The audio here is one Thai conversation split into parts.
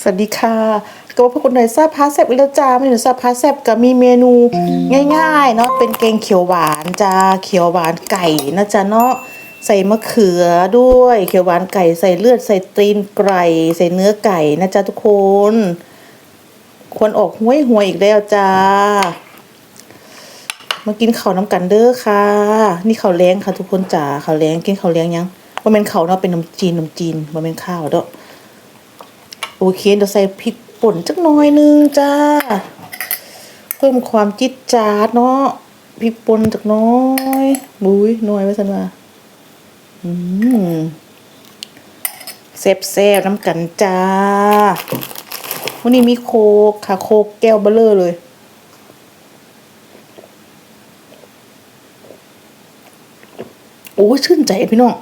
สวัสดีค่ะก็ว่าพวกคนไหนทราบพาแซบอีกแล้วจ้าไม่ถึงทราบพาแซบก็มีเมนูง่ายๆเนาะเป็นแกงเขียวหวานจ้าเขียวหวานไก่นะจ๊ะเนาะใส่มะเขือด้วย เขียวหวานไก่ใส่เลือดใส่ตีนไก่ใส่เนื้อไก่นะจ๊ะทุกคนควรออกห้วยหวยอีกแล้วจ้ามากินข้าวน้ำกันเด้อค่ะ นี่ข้าวแล้งค่ะทุกคนจ๋าข้าวแล้งกินข้าวแล้งยังว่าเป็นข้าวเนาะเป็นนมจีนนมจีนว่าเป็นข้าวเด้อ โอเคเดี๋ยวใส่พริกป่นจักหน่อยนึงจ้า เพิ่มความจิ๊ดจ๊าดเนาะพริกป่นจักน้อยบุ้ยหน่อยไว้สันว่าอืมแซ่บแซ่บน้ำกันจ้าวันนี้มีโคกค่ะโคกแก้วเบลเลอร์เลย โอ้ชื่นใจพี่น้อง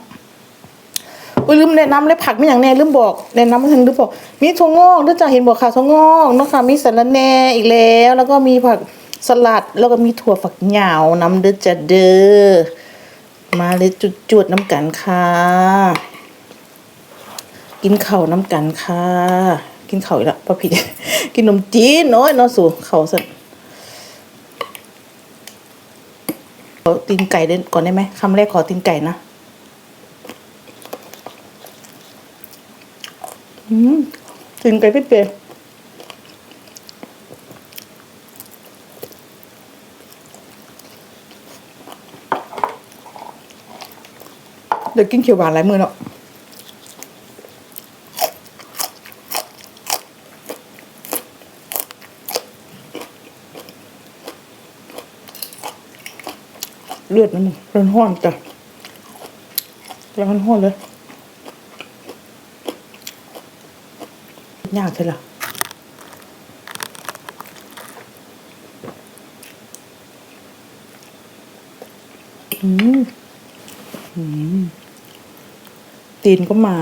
อุ้ยลืมแนะนำเลยผักไม่อย่างแน่ลืมบอกแนะนำมาทางลืมบอก มีถั่วงอกด้วยจ้ะเห็นบอกค่ะถั่วงอกเนาะค่ะมีสาระแหน่อีกแล้ว แล้วก็มีผักสลัดแล้วก็มีถั่วฝักยาวน้ำเด้อจ้ะเด้อมาเลยจุดๆน้ำกันค่ะ กินเข้าน้ำกันค่ะ กินเข้าอีกและพ่อผิด กินนมจีนน้อยนาะสู่ข้าสันขอตีนไก่เด่นก่อนได้ไหมคำแรกขอตีนไก่นะ อืมถึงไก่พี่เปย์เดี๋ยวกินเขียวหวานหลายมือเนาะเลือดมันร้อนห้อนจ้ะร้อนห้อนเลย ยากใช่หรออืมอืมตีนก็มา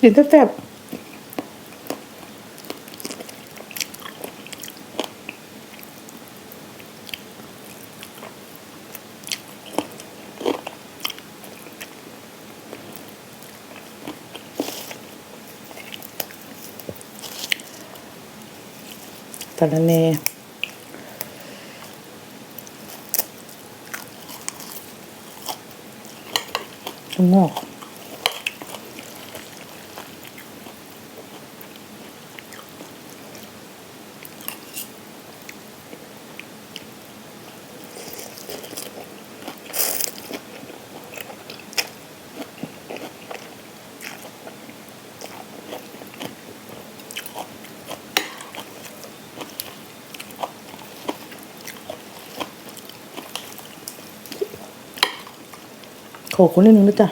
ตีนแซ่บ ๆสาระเน่ถั่วงอก โขกคนนิดนึงนะจ๊ะ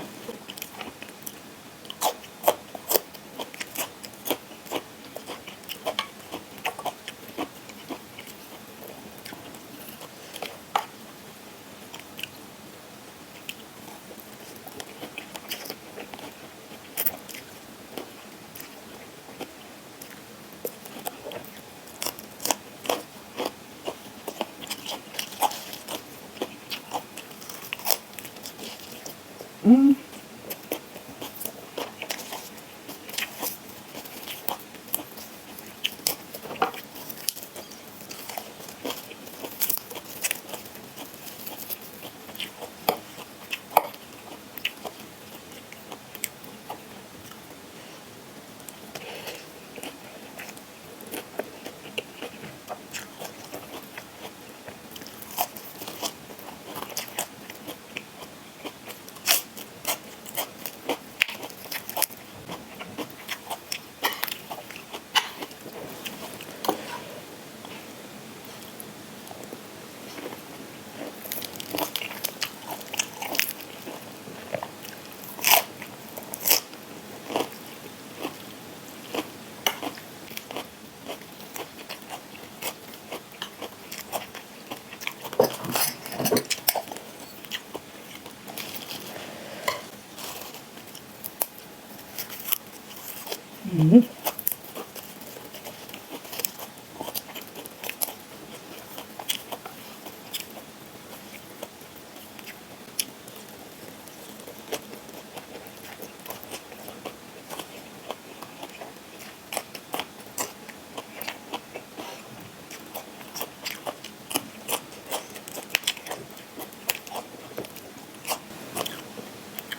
ม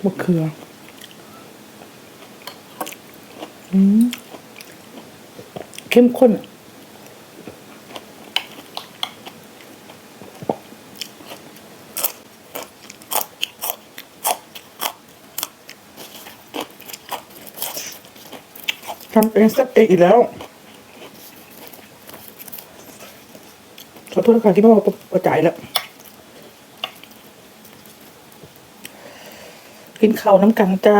ะเขือ เข้มข้น ทำเองสักเองอีกแล้ว ขอโทษนะคะที่ไม่มาประจายแล้ว กินข้าวน้ำกันจ้า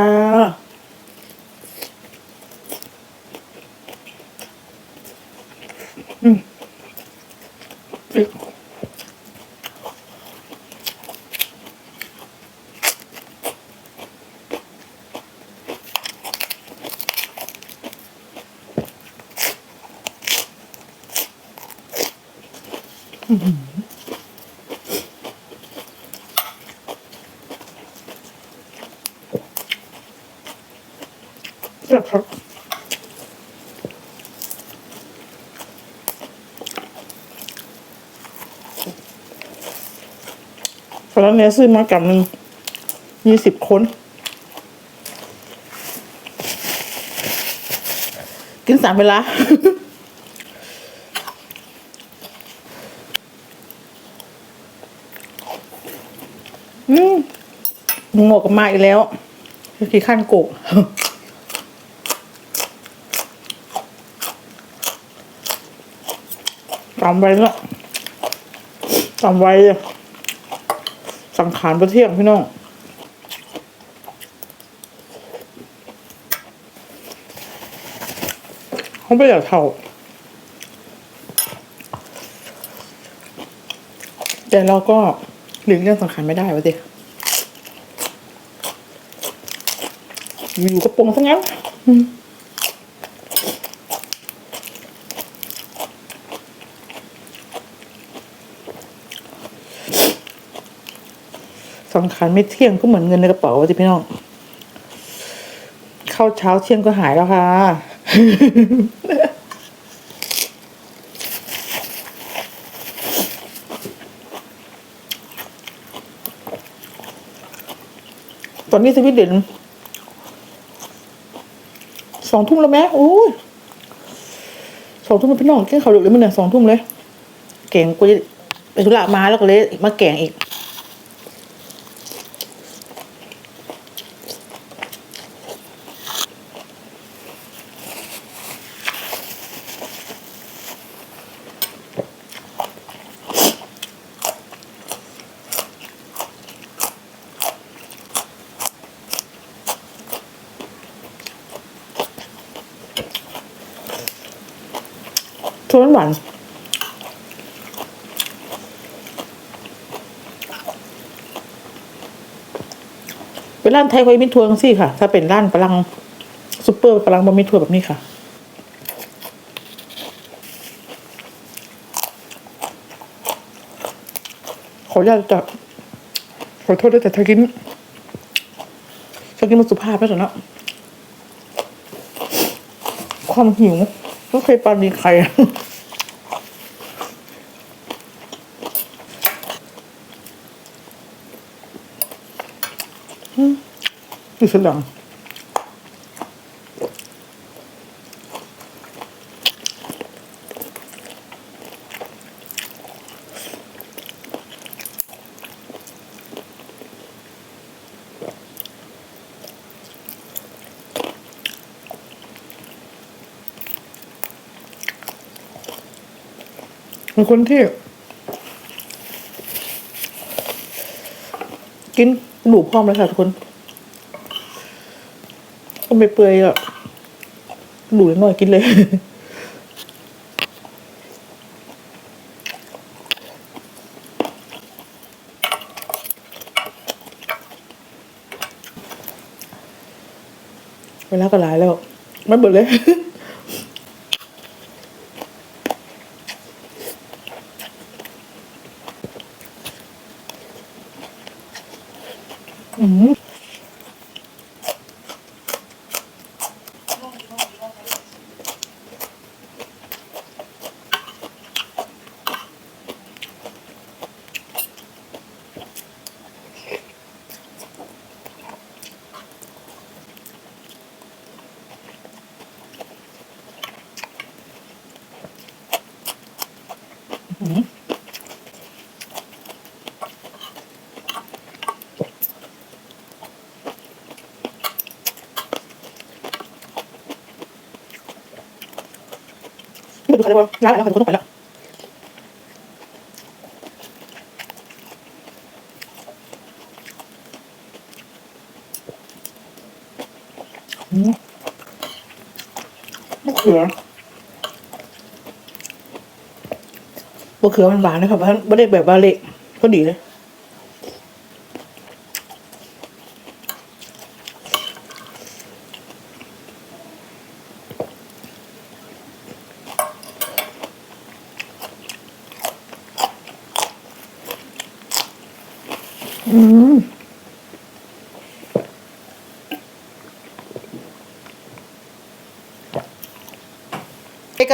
อีกแตอนนี้ซื้อมากับหนึ่งมีสิบคน กินสามเวลา อืมหมวกมาอีกแล้วกี่ขั้นโกะตามไว้เนาะตามไว้อะ สังขารประเที่ยงพี่น้องเขาไม่อยากเท่า แต่เราก็หลีกเลี่ยงสังขารไม่ได้วะสิอยู่กระโปรงทั้งนั้ นอืมสังขารไม่เที่ยงก็เหมือนเงินในกระเป๋าสิพี่น้อง เข้าเช้าเที่ยงก็หายแล้วค่ะ ตอนนี้สวิตเด่นสองทุ่มแล้วแม่โอ้ยสองทุ่มพี่น้องเก่งเขาดึกเลยมั้งเนี่ยสองทุ่มเลยเก่งกูจะไปธุระมาแล้วก็เลยมาแก่งอีก ชวนหวานเป็นร้านไทยคอยมิทัวร์สิค่ะ ถ้าเป็นร้านฝรั่งซุปเปอร์ฝรั่งบะมิทัวร์แบบนี้ค่ะขออนุญาตจะขอโทษด้วยแต่ถ้ากินถ้ากินมันสุภาพแล้วจ้ะนะความหิว ไม่เคยปานมีใครอืมคือสลัง เป็นคนที่ กินหนูพร้อมเลยค่ะทุกคนก็ไม่เปื่อยอะดูหน่อยกินเลยเวลาก็หลายแล้ว ไม่เบิดเลย ดูเขาเลยว่าร้านแล้วค่ะทุกคนต้องไปแล้วมะเขือมะเขือมันหวานนะครับว่าไม่ได้แบบว่าเละก็ดีเลย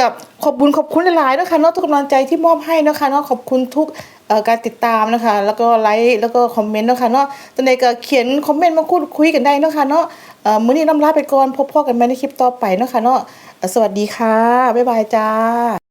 กับขอบคุญขอบคุณหลายๆนะคะเนาะทุกกำลังใจที่มอบให้นะคะเนาะขอบคุณทุกการติดตามนะคะ แล้วก็ไลค์แล้วก็คอมเมนต์นะคะเนาะตอนไหนก็เขียนคอมเมนต์มาพูดคุยกันได้นะคะเนาะเอ่อมื้อนี้น้ำลาไปก่อนพบพ่อกันใหม่ในคลิปต่อไปนะคะเนาะสวัสดีค่ะ บ๊ายบายจ้า